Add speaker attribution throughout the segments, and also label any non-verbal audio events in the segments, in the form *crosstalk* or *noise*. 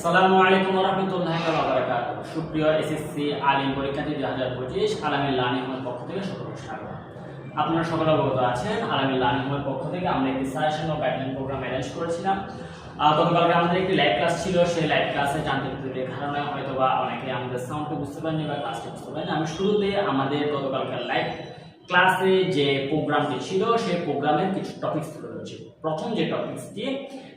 Speaker 1: আসসালামু আলাইকুম রহমতুল্লাহ বারাকাত সুপ্রিয় এসএসসি আলিম পরীক্ষার্থী দুই হাজার পঁচিশ আলামী লার্নিং হোমের পক্ষ থেকে সকলকে স্বাগত। আপনারা সকলে অবগত আছেন আলামী লার্নিং হোমের পক্ষ থেকে আমরা একটি সাজেশন ও গাইডলাইন প্রোগ্রাম অ্যারেঞ্জ করেছিলাম। গতকালকে আমাদের একটি লাইভ ক্লাস ছিল, সেই লাইভ ক্লাসে জানতে পেরে কারণে হয়তো বা অনেকে আমাদের সাউন্ডকে বুঝতে পারেনি বা ক্লাসটি বুঝতে পারেনি আমি শুরুতে আমাদের গতকালকার লাইভ ক্লাসে যে প্রোগ্রামটি ছিল, সেই প্রোগ্রামের কিছু টপিকস তুলে ধরেছি। প্রথম যে টপিকসটি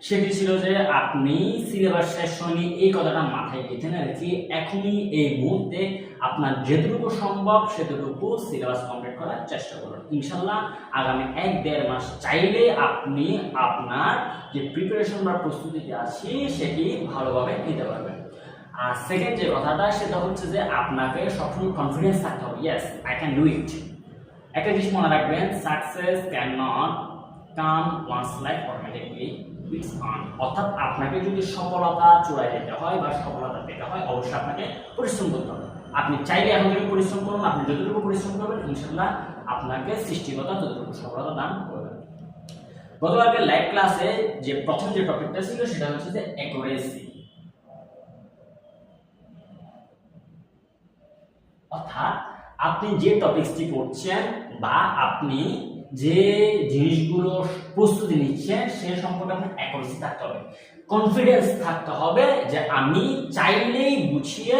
Speaker 1: সেটি ছিল যে আপনি সিলেবাস হয়নি, এই কথাটা মাথায় গেঁথে না রেখে এখনই এই মুহূর্তে আপনার যেটুকু সম্ভব, সেটুকু সিলেবাস কমপ্লিট করার চেষ্টা করুন। ইনশাল্লাহ আগামী এক দেড় মাস চাইলে আপনি আপনার যে প্রিপারেশন বা প্রস্তুতিটি আছে, সেটি ভালোভাবে নিতে পারবেন। আর সেকেন্ড যে কথাটা, সেটা হচ্ছে যে আপনাকে সবসময় কনফিডেন্স থাকতে হবে। Yes I can do it একটা জিনিস মনে রাখবেন success can not come once life automatically with earn অর্থাৎ আপনাকে যদি সফলতা চূড়ায় যেতে হয় বা সফলতা পেতে হয়, অবশ্যই আপনাকে পরিশ্রম করতে হবে। আপনি চাইলে এখন পরিশ্রম করুন, আপনি যতটুকু পরিশ্রম করবেন ইনশাল্লাহ আপনাকে সৃষ্টিকতা ততটুকু সফলতা দান করবে। গতকালকে লাইভ ক্লাসে যে প্রথম যে টপিকটা ছিল, সেটা হচ্ছে যে অ্যাকুরেসি অর্থাৎ আপনি যে টপিকসটি পড়ছেন বা আপনি যে জিনিসগুলো প্রস্তুতি নিচ্ছেন, সে সম্পর্কে আপনার অ্যাকুরেসি থাকতে হবে। কনফিডেন্স থাকতে হবে যে আমি চাইলেই গুছিয়ে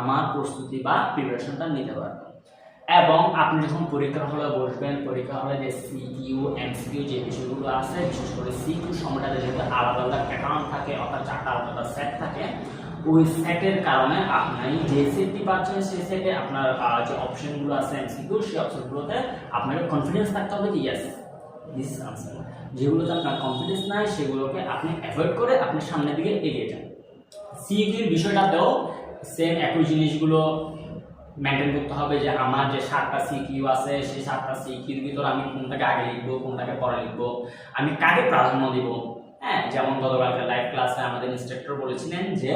Speaker 1: আমার প্রস্তুতি বা প্রিপারেশনটা নিতে পারব। এবং আপনি যখন পরীক্ষার হলে বসবেন পরীক্ষা হলে যে সিকিউ এমসিকিউ যে বিষয়গুলো আছে, বিশেষ করে সিকিউ সময়টাতে যেহেতু আলাদা আলাদা অ্যাকাউন্ট থাকে, অর্থাৎ চারটা আলাদা সেট থাকে ওই সেটের কারণে আপনি যে সেটটি পাচ্ছেন, সেই সেটে আপনার যে অপশনগুলো আছে এমসিকিউ সেই অপশনগুলোতে আপনাকে কনফিডেন্স থাকতে হবে যে ইয়েস দিস আনসার যেগুলোতে আপনার কনফিডেন্স নাই, সেগুলোকে আপনি অ্যাভয়েড করে আপনি সামনের দিকে এগিয়ে যান। সিকিউর বিষয়টাতেও সেম একই জিনিসগুলো মেনটেন করতে হবে যে আমার যে সাতটা সিকিউ আছে, সেই সাতটা সিকিউর ভিতর আমি কোনটাকে আগে লিখব, কোনটাকে পরে লিখব, আমি কাকে প্রাধান্য দিব? হ্যাঁ যেমন গতকালকে লাইভ ক্লাসে আমাদের ইনস্ট্রাক্টর বলেছিলেন যে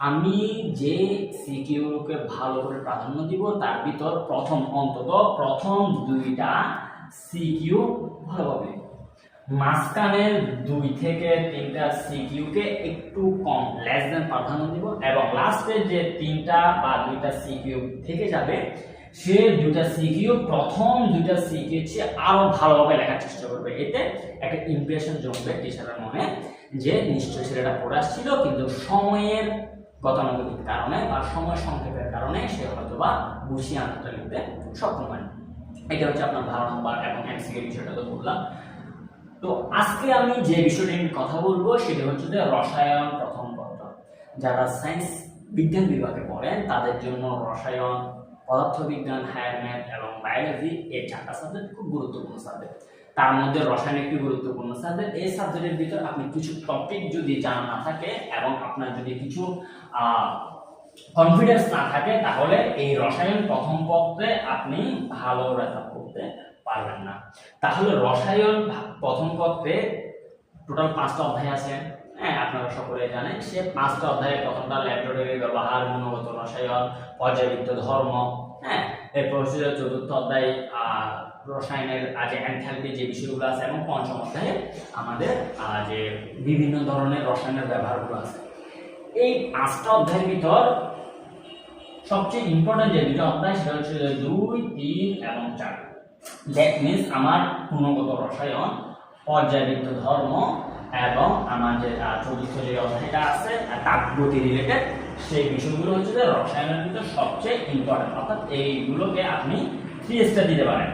Speaker 1: আমি যে সিকিউকে ভালো করে প্রাধান্য দিব, তার ভিতর প্রথম, অন্তত প্রথম দুইটা সিকিউ ভালোভাবে লিখব। মাঝখানের দুই থেকে তিনটা সিকিউকে একটু কম লেস দেন প্রাধান্য দিব, এবং লাস্টের যে তিনটা বা দুইটা সিকিউ থেকে যাবে, সে দুইটা সিকিউ প্রথম দুইটা সিকিউ চেয়ে আরও ভালোভাবে লেখার চেষ্টা করবে এতে একটা ইমপ্রেশন জমবে টিচারের মনে, যে নিশ্চয়ই ছেলেটা পড়ে আসছিল, কিন্তু সময়ের গতানুগতিক কারণে বা সময় সংক্ষেপের কারণে সে হয়তো বা বুঝিয়ে আনতে লিখতে সক্ষম হয় এটা হচ্ছে আপনার ভালো নম্বর এবং এমসিকে বিষয়টা তো বললাম। তো আজকে আমি যে বিষয়টি নিয়ে কথা বলব সেটা হচ্ছে যে রসায়ন প্রথম পত্র। যারা সায়েন্স বিজ্ঞান বিভাগে পড়েন, তাদের জন্য রসায়ন, পদার্থবিজ্ঞান হায়ার ম্যাথ এবং বায়োলজি এই চারটা সাবজেক্ট খুব গুরুত্বপূর্ণ সাবজেক্ট তার মধ্যে রসায়ন একটি গুরুত্বপূর্ণ সাবজেক্ট এই সাবজেক্টের ভিতর আপনি কিছু টপিক যদি জানা না থাকে এবং আপনার যদি কিছু কনফিডেন্স না থাকে, তাহলে এই রসায়ন প্রথম পত্রে আপনি ভালো রেজাল্ট করতে পারবেন না। তাহলে রসায়ন প্রথম পত্রে টোটাল পাঁচটা অধ্যায় আছে। হ্যাঁ আপনারা সকলে জানেন, সে পাঁচটা অধ্যায়ে প্রথমটা ল্যাবরেটরি ব্যবহার, গুণগত রসায়ন পর্যাবৃত্ত ধর্ম। হ্যাঁ এরপর চতুর্থ অধ্যায় রসায়নের আহ, যে এনথ্যালপি যে বিষয়গুলো আছে এবং পঞ্চম অধ্যায়ে আমাদের যে বিভিন্ন ধরনের রসায়নের ব্যবহারগুলো আছে। এই পাঁচটা অধ্যায়ের ভিতর সবচেয়ে ইম্পর্টেন্ট যে দুটো অধ্যায় সেটা হচ্ছে দুই তিন এবং চার। দ্যাট মিনস আমার গুণগত রসায়ন পর্যাবৃত্ত ধর্ম এবং আমার যে চতুর্থ যে অধ্যায়টা আছে তাপগতি রিলেটেড সেই বিষয়গুলো হচ্ছে যে রসায়নের ভিতর সবচেয়ে ইম্পর্টেন্ট অর্থাৎ এইগুলোকে আপনি থ্রি স্টার দিতে পারেন।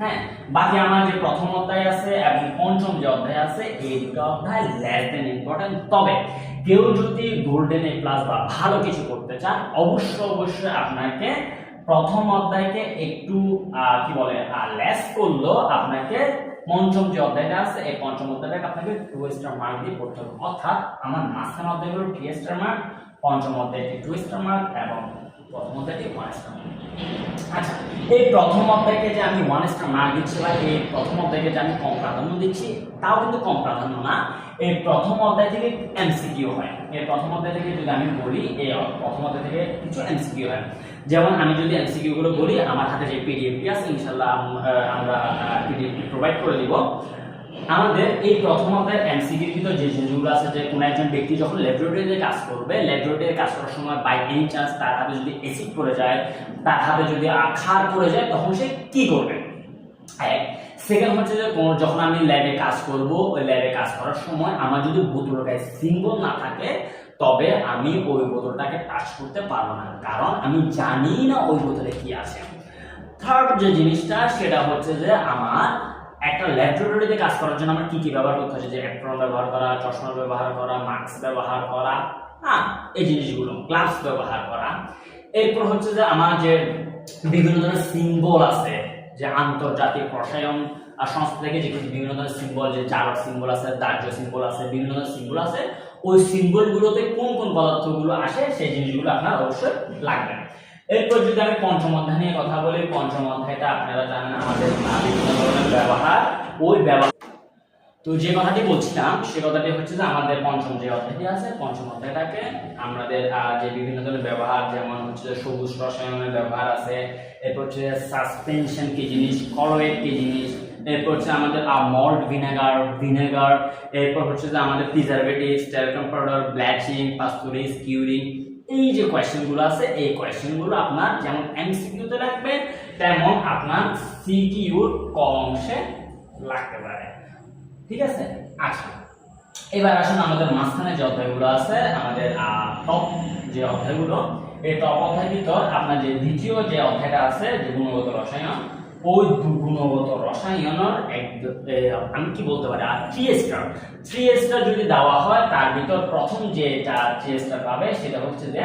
Speaker 1: হ্যাঁ বাকি আমার যে প্রথম অধ্যায় আছে এবং পঞ্চম যে অধ্যায় আছে, এই দুটো অধ্যায় লেস দেন ইম্পর্টেন্ট তবে কেউ যদি গোল্ডেন এ প্লাস বা ভালো কিছু করতে চান অবশ্যই অবশ্যই আপনাকে প্রথম অধ্যায়কে একটু কি বলে লেস করলেও আপনাকে পঞ্চম যে অধ্যায়টা আছে, এই পঞ্চম অধ্যায়টাকে আপনাকে টু স্টার মার্ক দিয়ে পড়তে হবে। অর্থাৎ আমার মাঝখানে অধ্যায়গুলো থ্রি স্টার মার্ক পঞ্চম অধ্যায়টি টু স্টার মার্ক এবং প্রথম অধ্যায়টি ওয়ান আচ্ছা এই প্রথম অধ্যায়কে যে আমি ওয়ান স্টার মার্ক দিচ্ছি বা এই প্রথম অধ্যায়কে যে আমি কম প্রাধান্য দিচ্ছি, তাও কিন্তু কম প্রাধান্য না। এই প্রথম অধ্যায় থেকে এমসিকিউ হয়। এই প্রথম অধ্যায় থেকে যদি আমি বলি, এই প্রথম অধ্যায় থেকে কিছু এমসিকিউ হয়। যেমন আমি যদি এমসিকিউ গুলো বলি, আমার হাতে যে পিডিএফটি আছে ইনশাল্লাহ আমরা পিডিএফটি প্রোভাইড করে দিব। আমাদের এই প্রথম অধ্যায়ের এমসিকিউর ভিতর যে জিনিসগুলো আছে, যে কোনো একজন ব্যক্তি যখন ল্যাবরেটরিতে কাজ করবে ল্যাবরেটরিতে কাজ করার সময় বাই এনি চান্স তার হাতে যদি অ্যাসিড পড়ে যায়, তার হাতে যদি আখার পড়ে যায়, তখন সে কি করবে? এক সেকেন্ড হচ্ছে যে যখন আমি ল্যাবে কাজ করব, ওই ল্যাবে কাজ করার সময় আমার যদি বোতলের গায়ে সিম্বল না থাকে, তবে আমি ওই বোতলটাকে টাচ করতে পারব না। কারণ আমি জানি না ওই বোতলে কি আছে। থার্ড যে জিনিসটা, সেটা হচ্ছে যে আমার একটা ল্যাবরেটরিতে কাজ করার জন্য আমার কি কি ব্যবহার করতে হচ্ছে যে অ্যাপ্রন ব্যবহার করা, চশমা ব্যবহার করা মাস্ক ব্যবহার করা হ্যাঁ এই জিনিসগুলো গ্লাভস ব্যবহার করা। এরপর হচ্ছে যে আমার যে বিভিন্ন ধরনের সিম্বল আছে, যে আন্তর্জাতিক রসায়ন সংস্থা থেকে যে বিভিন্ন ধরনের সিম্বল যে জারক সিম্বল আছে, দাহ্য সিম্বল আছে, বিভিন্ন ধরনের সিম্বল আছে, ওই সিম্বলগুলোতে কোন কোন পদার্থগুলো আসে, সেই জিনিসগুলো আপনার অবশ্যই লাগবে। এরপর যদি আমি পঞ্চম অধ্যায় নিয়ে কথা বলি পঞ্চম অধ্যায়টা আপনারা জানেন আমাদের বিভিন্ন ধরনের ব্যবহার। ওই ব্যবহার তো যে কথাটি বলছিলাম, সে কথাটি হচ্ছে যে আমাদের পঞ্চম যে অধ্যায়টি আছে পঞ্চম অধ্যায়টাকে আমাদের যে বিভিন্ন ধরনের ব্যবহার, যেমন হচ্ছে সবুজ রসায়নের ব্যবহার আছে, এরপর হচ্ছে সাসপেনশন কি জিনিস কলোয়েড কি জিনিস, এরপর হচ্ছে আমাদের মল্ট ভিনেগার ভিনেগার এরপর হচ্ছে যে আমাদের preservative talcum powder bleaching pasteurize curing এই যে কোয়েশ্চেনগুলো আছে, এই কোয়েশ্চেনগুলো আপনার যেমন এমসিকিউতে লাগবে, তেমন আপনার সিকিউর ক অংশে লাগতে পারে। ঠিক আছে? আচ্ছা। এবার আসুন আমাদের মাঝখানে যে অধ্যায়গুলো আছে, আমাদের টপ যে অধ্যায়গুলো, এই টপ অধ্যায়ের ভিতর আপনার যে দ্বিতীয় যে অধ্যায়টা আছে, যে গুণগত রসায়ন ওই গুণগত রসায়নের আমি কি বলতে পারি, আর থ্রি স্টার থ্রি স্টার যদি দেওয়া হয়, তার ভিতর প্রথম যেটা থ্রি স্টার পাবে, সেটা হচ্ছে যে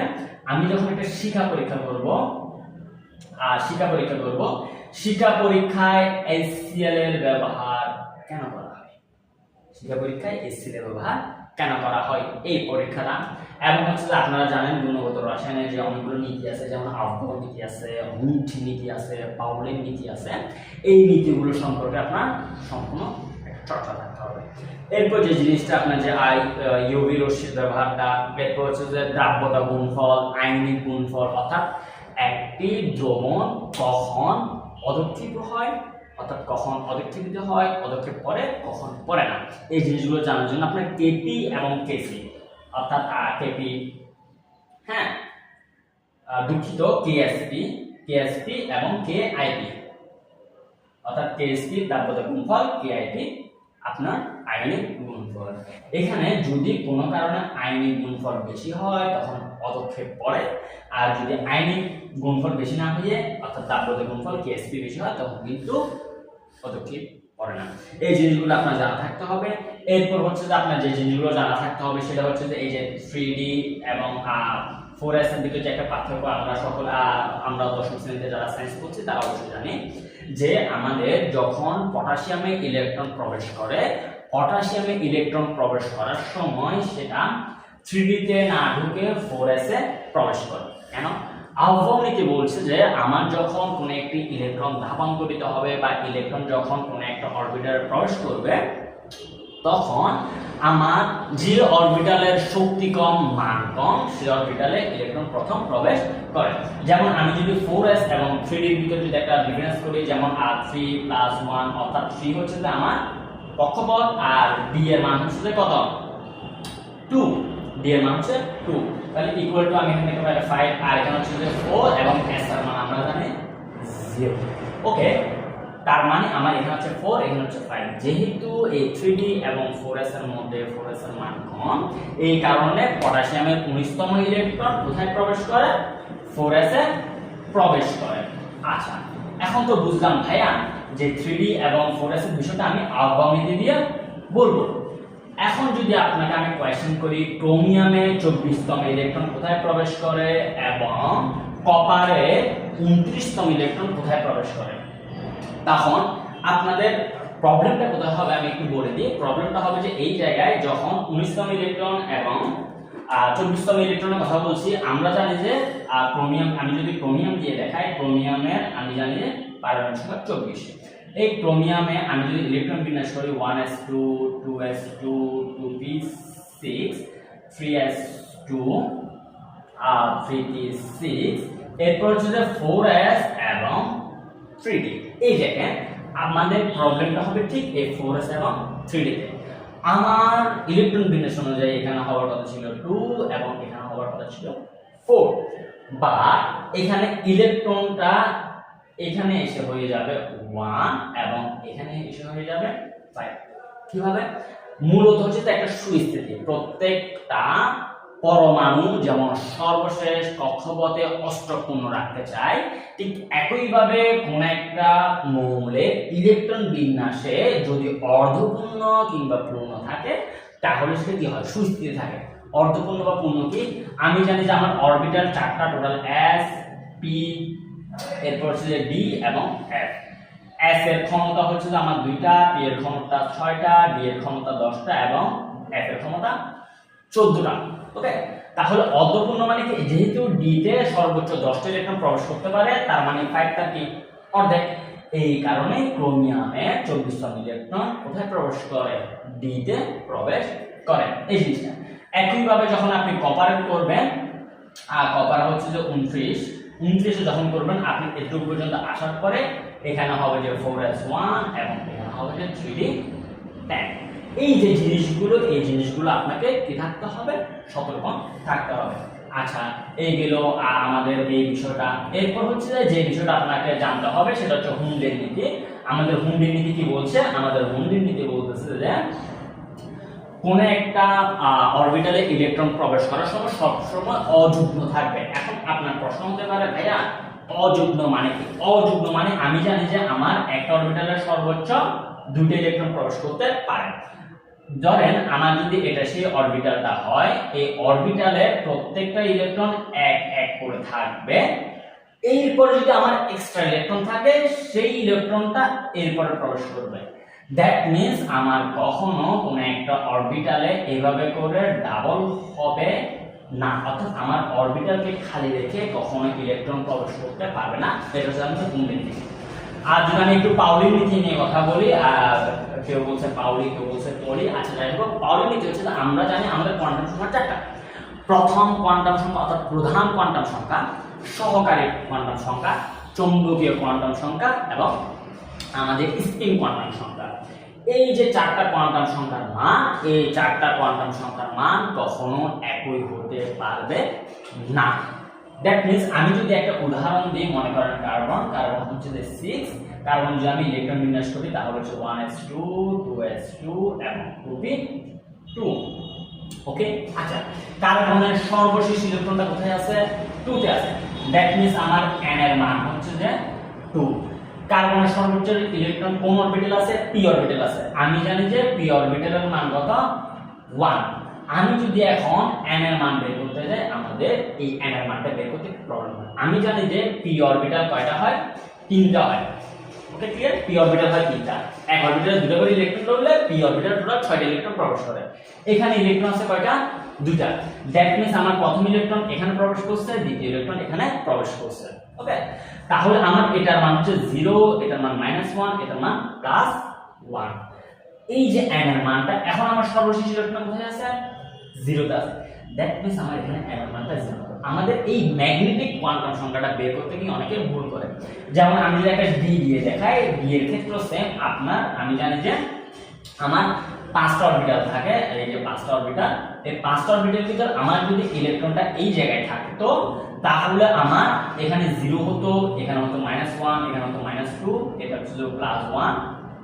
Speaker 1: আমি যখন একটা শিক্ষা পরীক্ষা করব, আর শিক্ষা পরীক্ষা করব, শিক্ষা পরীক্ষায় এসসিএল এর ব্যবহার কেন করা হয় শিক্ষা পরীক্ষায় এসসিএল এর ব্যবহার কেন করা হয় এই পরীক্ষাটা? এবং হচ্ছে যে আপনারা জানেন গুণগত রসায়নের যে অনেকগুলো নীতি আছে, যেমন আবহাওয়া নীতি আছে হুড নীতি আছে পাউলের নীতি আছে, এই নীতিগুলো সম্পর্কে আপনার সম্পূর্ণ চর্চা থাকতে হবে। এরপর যে জিনিসটা আপনার যে আই ইউভি রশ্মির ব্যবহারটা, এরপর হচ্ছে যে দ্রাব্যতা গুণফল, আইনিক গুণফল, অর্থাৎ একটি দ্রবণ কখন পদক্ষেপ হয়? অর্থাৎ কখন পদক্ষেপিত হয়, পদক্ষেপ পরে, কখন পরে না। এই জিনিসগুলো জানার জন্য আপনার কেপি এবং কেসি অর্থাৎ কেপি হ্যাঁ দুঃখিত কেএসপি কেএসপি এবং কে আইপি অর্থাৎ কেএসপি দ্রাব্যতা গুণফল কেআইপি আপনার আয়নিক গুণফল। এখানে যদি কোনো কারণে আয়নিক গুণফল বেশি হয়, তখন পদক্ষেপ পড়ে আর যদি আয়নিক গুণফল বেশি না হয়ে, অর্থাৎ দ্রাব্যতা গুণফল কেএসপি বেশি হয়, তখন কিন্তু পদক্ষেপ পড়ে না। এই জিনিসগুলো আপনার জানা থাকতে হবে। এরপর হচ্ছে যে আপনার যে জিনিসগুলো জানা থাকতে হবে, সেটা হচ্ছে যে এই যে থ্রি ডি এবং ফোর এস এর যে একটা পার্থক্য আমরা সকল আমরা দশম শ্রেণীতে যারা সায়েন্স পড়ছি, তারা অবশ্যই জানি যে আমাদের যখন পটাশিয়ামে ইলেকট্রন প্রবেশ করে, পটাশিয়ামে ইলেকট্রন প্রবেশ করার সময় সেটা থ্রি ডিতে না ঢুকে ফোর এস প্রবেশ করে। কেন? আহ্বানীতি বলছে যে, আমার যখন কোনো একটি ইলেকট্রন ধাপান্তরিত হবে বা ইলেকট্রন যখন কোনো একটা অরবিটালে প্রবেশ করবে, তখন আমার যে অরবিটালের শক্তি কম মান কম সেই অরবিটালে ইলেকট্রন প্রথম প্রবেশ করে। যেমন আমি যদি ফোর এস এবং থ্রি ডির ভিতরে যদি একটা ডিফারেন্স করি, যেমন আর থ্রি প্লাস ওয়ান অর্থাৎ থ্রি হচ্ছে যে আমার কক্ষপথ আর ডি এর মান হচ্ছে কত টু ডি এর মান হচ্ছে টু তাহলে ইকুয়াল টু আমি এখানে পারি 5 আর এখানে হচ্ছে যে 4 এবং s এর মান আমরা জানি 0 ওকে তার মানে আমার এখানে হচ্ছে 4 এখানে হচ্ছে 5 যেহেতু এই 3D এবং 4s এর মধ্যে 4s এর মান কম, এই কারণে পটাশিয়ামের 19 তম ইলেকট্রন কোথায় প্রবেশ করে? 4s এ প্রবেশ করে। আচ্ছা এখন তো বুঝলাম ভাইয়া যে 3D এবং 4s এর বিষয়টা আমি আহ্বানীতি দিয়ে বলব। এখন যদি আপনাকে আমি কোয়েশ্চেন করি, ক্রোমিয়ামে চব্বিশতম ইলেকট্রন কোথায় প্রবেশ করে এবং কপারে উনত্রিশতম ইলেকট্রন কোথায় প্রবেশ করে? তখন আপনাদের প্রবলেমটা কোথায় হবে আমি একটু বলে দিই। প্রবলেমটা হবে যে এই জায়গায় যখন উনিশতম ইলেকট্রন এবং চব্বিশতম ইলেকট্রনের কথা বলছি, আমরা জানি যে ক্রোমিয়াম, আমি যদি ক্রোমিয়াম দিয়ে দেখাই, ক্রোমিয়ামের, আমি জানি যে, পারমাণবিক সংখ্যা চব্বিশ। এই ক্রোমিয়ামে আমি যদি ইলেকট্রন বিন্যাস করি one S two two S two two P six three S two আর থ্রি পি সিক্স এরপর হচ্ছে যে ফোর এস এবং থ্রি ডি এই দেখেন আমাদের প্রবলেমটা হবে ঠিক এই ফোর এস এবং থ্রিডিতে আমার ইলেকট্রন বিন্যাস অনুযায়ী এখানে হওয়ার কথা ছিল টু এবং এখানে হওয়ার কথা ছিল ফোর বা এখানে ইলেকট্রনটা এখানে এসে হয়ে যাবে ওয়ান এবং এখানে এসে হয়ে যাবে ফাইভ কীভাবে? মূলত হচ্ছে তো একটা সুস্থিতি। প্রত্যেকটা পরমাণু যেমন সর্বশেষ কক্ষপথে অষ্টপূর্ণ রাখতে চায়, ঠিক একইভাবে কোন একটা মৌলে ইলেকট্রন বিন্যাসে যদি অর্ধপূর্ণ কিংবা পূর্ণ থাকে, তাহলে সেটা কি হয়? সুস্থিতি থাকে। অর্ধপূর্ণ বা পূর্ণ কি? আমি জানি যে আমার অরবিটাল চারটা টোটাল এস পি এরপর হচ্ছে ডি এবং এফ এস এর ক্ষমতা হচ্ছে যে আমার দুইটা পি এর ক্ষমতা ছয়টা ডি এর ক্ষমতা দশটা এবং এফ এর ক্ষমতা চোদ্দটা। ওকে তাহলে অর্ধপূর্ণ মানে কি? যেহেতু ডি তে সর্বোচ্চ দশটা ইলেকট্রন প্রবেশ করতে পারে, তার মানে ফাইভটা কি? অর্ধেক। এই কারণে ক্রোমিয়ামে চব্বিশতম ইলেকট্রন কোথায় প্রবেশ করে? ডি তে প্রবেশ করে। এই জিনিসটা। একইভাবে যখন আপনি কপার করবেন আর কপার হচ্ছে যে উনত্রিশ। উনত্রিশে যখন করবেন, আপনি এটুকু পর্যন্ত আসার পরে এখানে হবে যে ফোর এস ওয়ান এবং এখানে হবে যে থ্রি ডি টেন এই যে জিনিসগুলো, এই জিনিসগুলো আপনাকে কি থাকতে হবে? সতর্ক থাকতে হবে। আচ্ছা এই গেল আমাদের এই বিষয়টা। এরপর হচ্ছে যে যে বিষয়টা আপনাকে জানতে হবে, সেটা হচ্ছে হুন্ডের নীতি আমাদের হুন্ডের নীতি কি বলছে? আমাদের হুন্ডের নীতি বলতেছে যে, কোন একটা অরবিটালে ইলেকট্রন প্রবেশ করার সময় সবসময় অযুগ্ম থাকবে। এখন আপনার প্রশ্ন হতে পারে, ভাইয়া অযুগ্ম মানে কি? অযুগ্ম মানে আমি জানি যে আমার একটা অরবিটালে সর্বোচ্চ দুটো ইলেকট্রন প্রবেশ করতে পারে। ধরেন আমার যদি এটা সেই অরবিটালটা হয়, এই অরবিটালে প্রত্যেকটা ইলেকট্রন এক এক করে থাকবে। এরপর যদি আমার এক্সট্রা ইলেকট্রন থাকে, সেই ইলেকট্রনটা এরপরে প্রবেশ করবে। দ্যাট মিন্স আমার কখনো কোনো একটা অরবিটালে এভাবে করে ডাবল হবে না, অর্থাৎ আমার অরবিটালকে খালি রেখে কখনো ইলেকট্রন প্রবেশ করতে পারবে না, এটা হচ্ছে আমাদের কুণ্ডের নীতি আর যদি আমি একটু পাউলির নীতি নিয়ে কথা বলি, আর কেউ বলছে পাউলি, কেউ বলছে পলি আচ্ছা যাই হোক পাউলির নীতি হচ্ছে আমরা জানি আমাদের কোয়ান্টাম সংখ্যা চারটা। প্রথম কোয়ান্টাম সংখ্যা, অর্থাৎ প্রধান কোয়ান্টাম সংখ্যা, সহকারী কোয়ান্টাম সংখ্যা, চৌম্বকীয় কোয়ান্টাম সংখ্যা, এবং আমাদের স্পিন কোয়ান্টাম সংখ্যা। এই যে চারটা কোয়ান্টাম সংখ্যার মান, এই চারটা কোয়ান্টাম সংখ্যার মান কখনো একই হতে পারবে না। দ্যাট মিন্স আমি যদি একটা উদাহরণ দিই মনে করেন কার্বন কার্বন হচ্ছে যে সিক্স কার্বন যদি আমি ইলেকট্রন বিন্যাস করি তাহলে হচ্ছে one S two two S two এবং টু পি টু ওকে আচ্ছা কার্বনের সর্বশেষ ইলেকট্রনটা কোথায় আছে? টুতে আছে। দ্যাট মিন্স আমার n এর মান হচ্ছে যে টু কার্বনের সর্বোচ্চ ইলেকট্রন কোন অরবিটাল আছে? পি অরবিটাল আছে। আমি জানি যে পি অরবিটালের মান কত? 1 আমি যদি এখন n এর মান বের করতে যাই, আমাদের এই n এর মানটা বের করতে প্রবলেম হয়। আমি জানি যে পি অরবিটাল কয়টা হয়? তিনটা হয়। ওকে ক্লিয়ার পি অরবিটাল হয় তিনটা। এক অরবিটালে দুটো করে ইলেকট্রন ধরলে পি অরবিটাল টোটাল ছয়টা ইলেকট্রন প্রবেশ করে। এখানে ইলেকট্রন আছে কয়টা? দুইটা। দ্যাট মিন্স আমার প্রথম ইলেকট্রন এখানে প্রবেশ করছে, দ্বিতীয় ইলেকট্রন এখানে প্রবেশ করছে। ওকে তাহলে আমার এটার মান হচ্ছে জিরো এটার মান মাইনাস ওয়ান এটার মান প্লাস ওয়ান এই যে n এর মানটা, এখন আমার সর্বশেষ ইলেকট্রন কোথায় আছে? জিরোতে আছে। দ্যাট মিন্স আমার এখানে n এর মানটা জিরো আমাদের এই ম্যাগনেটিক কোয়ান্টাম সংখ্যাটা বের করতে গিয়ে অনেকে ভুল করে। যেমন আমি যদি একটা ডি দিয়ে দেখাই ডি এর ক্ষেত্রে সেম আপনার, আমি জানি যে আমার পাঁচটা অরবিটাল থাকে এই যে পাঁচটা অরবিটাল এই পাঁচটা অরবিটাল ভিতর আমার যদি ইলেকট্রনটা এই জায়গায় থাকতো তাহলে আমার এখানে জিরো হতো, এখানে হতো মাইনাস ওয়ান এখানে হতো মাইনাস টু এটা হচ্ছে প্লাস ওয়ান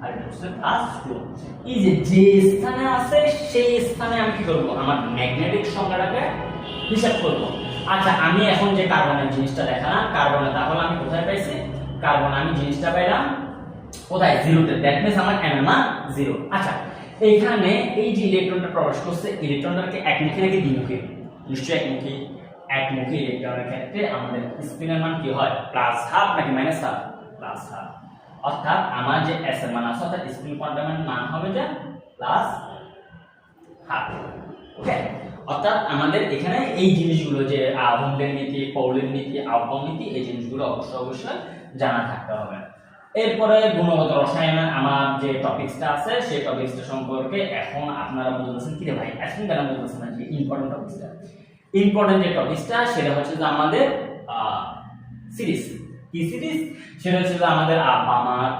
Speaker 1: আর এটা হচ্ছে প্লাস টু এই যে যে স্থানে আছে, সেই স্থানে আমি কি করব? আমার ম্যাগনেটিক সংখ্যাটাকে হিসাব করব। আচ্ছা আমি এখন যে কার্বনের জিনিসটা দেখালাম কার্বনে তাহলে আমি কোথায় পাইছি? কার্বন আমি জিনিসটা পাইলাম কোথায়? জিরোতে দ্যাট মিন্স আমার মান জিরো আচ্ছা এইখানে এই যে ইলেকট্রনটা প্রবেশ করছে ইলেকট্রনটাকে একমুখী নাকি দ্বিমুখী নিশ্চয়ই একমুখী। একমুখী ইলেকট্রনের ক্ষেত্রে আমাদের স্পিনের মান কি হয়? প্লাস হাফ নাকি মাইনাস হাফ প্লাস হাফ অর্থাৎ আমার যে এস এর মান আছে, অর্থাৎ স্পিন কোয়ান্টামের মান হবে যে প্লাস হাফ ওকে অর্থাৎ আমাদের এখানে এই জিনিসগুলো যে আহমদের নীতি, পৌলের নীতি, আহ্বান নীতি, এই জিনিসগুলো অবশ্যই অবশ্যই জানা থাকতে হবে। এরপরে গুণগত রসায়নের আমার যে টপিকসটা আছে, সেই টপিকসটা সম্পর্কে এখন আপনারা বলতেছেন কি রে ভাই, এখন কেন বলতেছেন যে ইম্পর্টেন্ট টপিকসটা ইম্পর্টেন্ট যে টপিকসটা, সেটা হচ্ছে যে আমাদের সিরিজ। কি সিরিজ? সেটা হচ্ছে যে আমাদের আবামার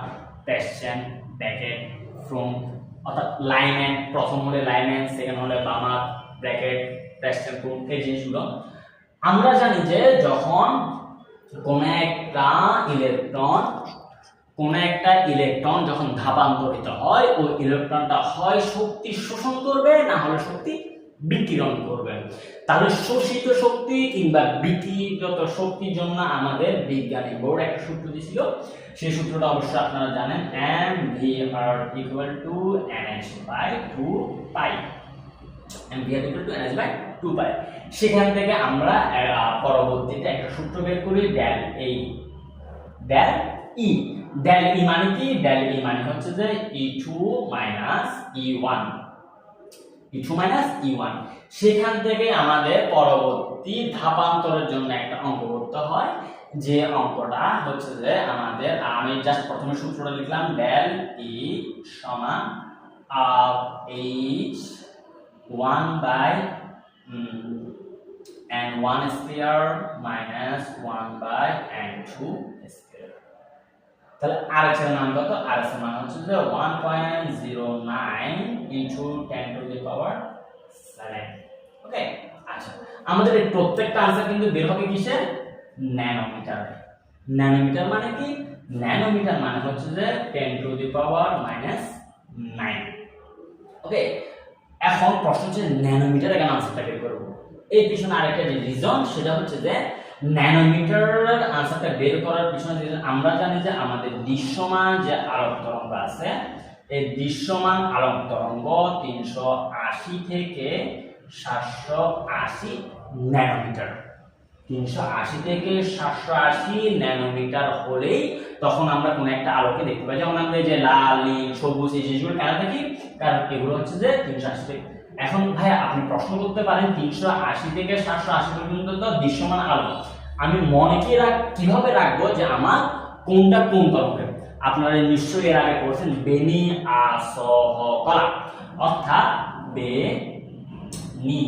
Speaker 1: প্যাশন প্যাকেট ফ্রম অর্থাৎ লাইম্যান প্রথম হলে লাইম্যান সেকেন্ড হলে বামার ব্র্যাকেট প্রেস্টেন কোন এই জিনিসগুলো। আমরা জানি যে যখন কোন একটা ইলেকট্রন কোন একটা ইলেকট্রন যখন ধাপান্তরিত হয়, ওই ইলেকট্রনটা হয় শক্তি শোষণ করবে, না হলে শক্তি বিকিরণ করবেন তাহলে শোষিত শক্তি কিংবা বিকিরিত শক্তির জন্য আমাদের বিজ্ঞানী বোর্ড একটা সূত্র দিয়েছিল। সেই সূত্রটা অবশ্যই আপনারা জানেন, M V R equal to N H by two pi M V R equal to N H by two pi সেখান থেকে আমরা পরবর্তীতে একটা সূত্র বের করি ডেল এই ডেল ই ডেল ই মানে কি? ডেল ই মানে হচ্ছে যে E two minus E one two minus E one সেখান থেকে আমাদের পরবর্তী ধাপান্তরের জন্য একটা অঙ্ক করতে হয়, যে অঙ্কটা হচ্ছে যে আমাদের, আমি জাস্ট প্রথমে সূত্রটা লিখলাম ডেল ই সমান H one by and 1 square minus 1 by and 2 square তাহলে আর এর মান কত? আর এর মান হচ্ছে যে 1.09 into 10 to the power 7 ওকে আচ্ছা আমাদের এই প্রত্যেকটা আনসার কিন্তু বের হবে কিসে? ন্যানোমিটার ন্যানোমিটার মানে কি? ন্যানোমিটার মানে হচ্ছে যে 10 টু the power minus 9 ওকে এখন প্রশ্ন হচ্ছে ন্যানোমিটার এখানে আনসারটা বের করব। এই পিছনে আরেকটা যে রিজন সেটা হচ্ছে যে ন্যানোমিটারের আনসারটা বের করার পিছনে আমরা জানি যে আমাদের দৃশ্যমান যে আলোক তরঙ্গ আছে, এই দৃশ্যমান আলোক তরঙ্গ তিনশো আশি থেকে সাতশো আশি ন্যানোমিটার। তিনশো আশি থেকে সাতশো আশি ন্যানোমিটার হলেই তখন আমরা কোনো একটা আলোকে দেখতে পাই। যেমন আমরা যে লাল, নীল, সবুজ, এই জিনিসগুলো কেন দেখি কারণ এগুলো হচ্ছে যে তিনশো আশি থেকে এখন ভাই আপনি প্রশ্ন করতে পারেন তিনশো আশি থেকে সাতশো আশি পর্যন্ত তো দৃশ্যমান আলো। আমি মনে কি রাখ, কীভাবে রাখব যে আমার কোনটা কোন তরঙ্গের আপনারা নিশ্চয়ই এর আগে পড়ছেন বেনি আসহ কলা। অর্থাৎ বে নি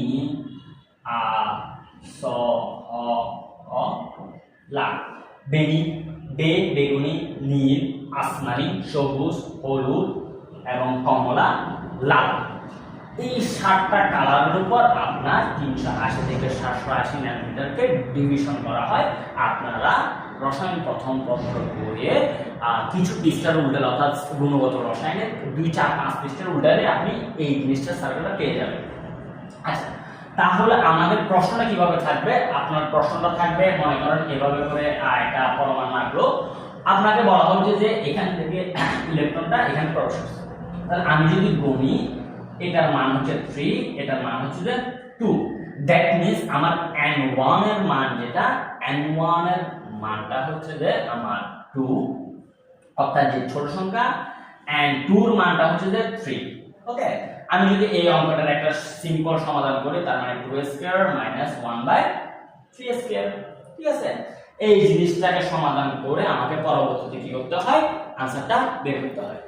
Speaker 1: আ, স লা। বেনি, বে, বেগুনি, নীল, আসমানি, সবুজ, হলুদ এবং কমলা, লাল। এই সাতটা কালারের উপর আপনার তিনশো আশি থেকে সাতশো আশি ন্যানোমিটারকে ডিভিশন করা হয়। আপনারা রসায়ন প্রথম পত্র বইয়ে কিছু পৃষ্ঠার উল্টালে অর্থাৎ গুণগত রসায়নের দুই, চার, পাঁচ পৃষ্ঠার উল্টালে আপনি এই জিনিসটা সার্কেলটা পেয়ে যাবেন। আচ্ছা তাহলে আমাদের প্রশ্নটা কীভাবে থাকবে? আপনার প্রশ্নটা থাকবে, মনে করেন এভাবে করে একটা পরমাণু আঁকলো। আপনাকে বলা হচ্ছে যে এখান থেকে *coughs* ইলেকট্রনটা এখানে প্রবেশ করছে। তাহলে আমি যদি গণি এটার মান হচ্ছে থ্রি এটার মান হচ্ছে যে টু দ্যাট মিনস আমার এন ওয়ানের মান যেটা এন ওয়ানের মানটা হচ্ছে যে আমার টু অর্থাৎ যে ছোট সংখ্যা এন্ড টুর মানটা হচ্ছে যে থ্রি ওকে আমি যদি এই অঙ্কটার একটা সিম্পল সমাধান করি, তার মানে two square minus one by three square ঠিক আছে? এই জিনিসটাকে সমাধান করে আমাকে পরবর্তীতে কি করতে হয়? আনসারটা বের করতে হয়।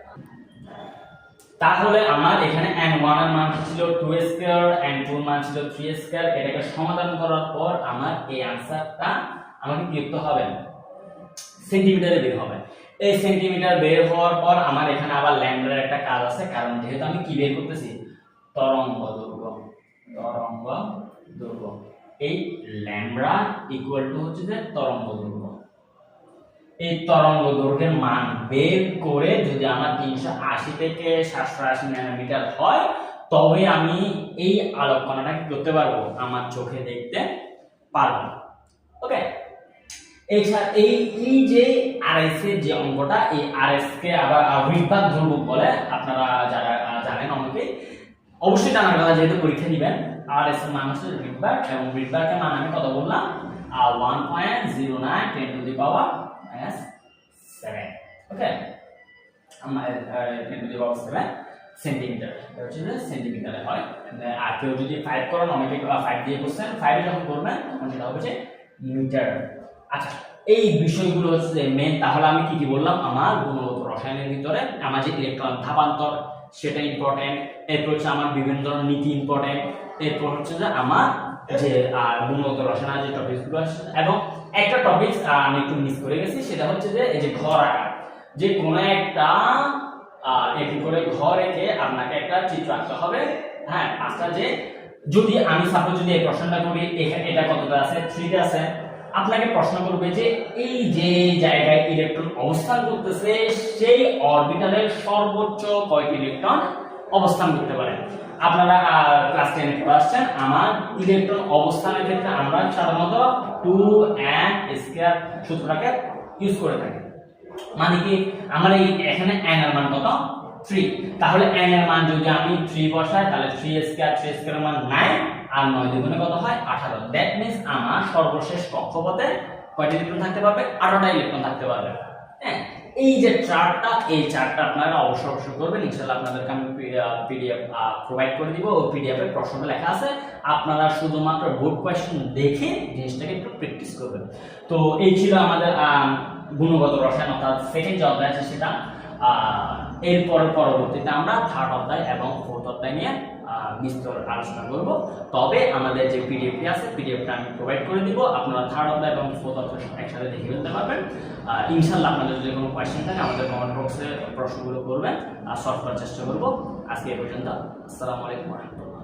Speaker 1: তাহলে আমার এখানে n1 এর মান ছিল 2 স্কয়ার n2 এর মান ছিল 3 স্কয়ার এটাকে সমাধান করার পর আমার এই আনসারটা আমাকে করতে হবে। সেন্টিমিটারে বের হবে। এই সেন্টিমিটার বের হওয়ার পর আমার এখানে আবার ল্যামডার একটা কাজ আছে, কারণ যেহেতু আমি কি বের করতেছি? তরঙ্গ দৈর্ঘ্য তরঙ্গ দৈর্ঘ্য এই ল্যামডা ইকুয়াল টু হচ্ছে যে তরঙ্গ দৈর্ঘ্য এই তরঙ্গ দৈর্ঘ্যের মান বের করে যদি আমার তিনশো আশি থেকে সাতশো আশি ন্যানোমিটার হয়, তবে আমি এই আলোককণাটা করতে পারব আমার চোখে দেখতে পারব। ওকে? এছাড়া এই এই যে আরএস এর যে অঙ্কটা, এই আরএস কে আবার রিডবাক ধ্রুবক বলে আপনারা যারা জানেন অনেকে অবশ্যই জানার কথা যেহেতু পরীক্ষা দিবেন আরএস এর মান হচ্ছে রিডবাক এবং রিডবাকের মান আমি কত বললাম? One point zero nine ten to the power seven okay ten to the power seven centimetre এটা হচ্ছে যে হয় আর কেউ যদি করেন অনেকে দিয়ে যখন করবেন, তখন হবে মিটার আচ্ছা এই বিষয়গুলো হচ্ছে মেন তাহলে আমি কি কি বললাম? আমার গুণগত রসায়নের ভিতরে আমার যে ইলেকট্রন ধাপান্তর, সেটা ইম্পর্টেন্ট এরপর হচ্ছে আমার বিভিন্ন ধরনের নীতি ইম্পর্টেন্ট এরপর হচ্ছে যে আমার যে গুণগত রসায়নের যে টপিকগুলো আছে, এবং একটা টপিক আমি একটু মিস করে গেছি, সেটা হচ্ছে যে এই যে ঘর আকার, যে কোনো একটা এটি করে ঘর রেখে আপনাকে একটা চিত্র আঁকতে হবে। হ্যাঁ পাঁচটা যে যদি আমি সাপোজ যদি এই প্রশ্নটা করি, এখানে এটা কতটা আছে? থ্রিতে আছে। আপনাকে প্রশ্ন করবে যে এই যে জায়গায় ইলেকট্রন অবস্থান করতেছে, সেই অরবিটালের সর্বোচ্চ কয়টি ইলেকট্রন অবস্থান করতে পারে? আপনারা ক্লাস টেনে পড়ে আসছেন, আমার ইলেকট্রন অবস্থানের ক্ষেত্রে আমরা সাধারণত টু অ্যান্ড স্কোয়ার সূত্রটাকে ইউজ করে থাকি। মানে কি? আমার এই এখানে অ্যান এর মান কত? থ্রি তাহলে অ্যান এর মান যদি আমি থ্রি বসাই, তাহলে থ্রি স্কোয়ার থ্রি স্কোয়ার মান নাইন আর নয় দুগুণে কত হয়? 18 দ্যাট মিন্স আমার সর্বশেষ কক্ষপথে কয়টি ইলেকট্রন থাকতে পারবে? 18টা ইলেকট্রন থাকতে পারবে। হ্যাঁ? এই যে চার্টটা এই চার্টটা আপনারা অবশ্যই অবশ্যই করবেন, ইনশাআল্লাহ আপনাদেরকে আমি পিডিএফ প্রোভাইড করে দিব। ওই পিডিএফ এর প্রশ্নটা লেখা আছে। আপনারা শুধুমাত্র বোর্ড কোয়েশ্চেন দেখে জিনিসটাকে একটু প্র্যাকটিস করবেন। তো এই ছিল আমাদের গুণগত রসায়ন, অর্থাৎ সেকেন্ড যে অধ্যায় আছে সেটা। এরপর পরবর্তীতে আমরা থার্ড অধ্যায় এবং ফোর্থ অধ্যায় নিয়ে বিস্তর আলোচনা করব। তবে আমাদের যে পিডিএফটি আছে পিডিএফটা আমি প্রোভাইড করে দিব। আপনারা থার্ড অধ্যায় এবং ফোর্থ অধ্যায় একসাথে দেখে ফেলতে পারবেন। ইনশাল্লাহ আপনাদের যদি কোনো কোয়েশ্চেন থাকে, আমাদের কমেন্ট বক্সে প্রশ্নগুলো করবেন আর সলভ করার চেষ্টা করব। আজকে এই পর্যন্ত। আসসালামু আলাইকুম রহমতুল্লাহ।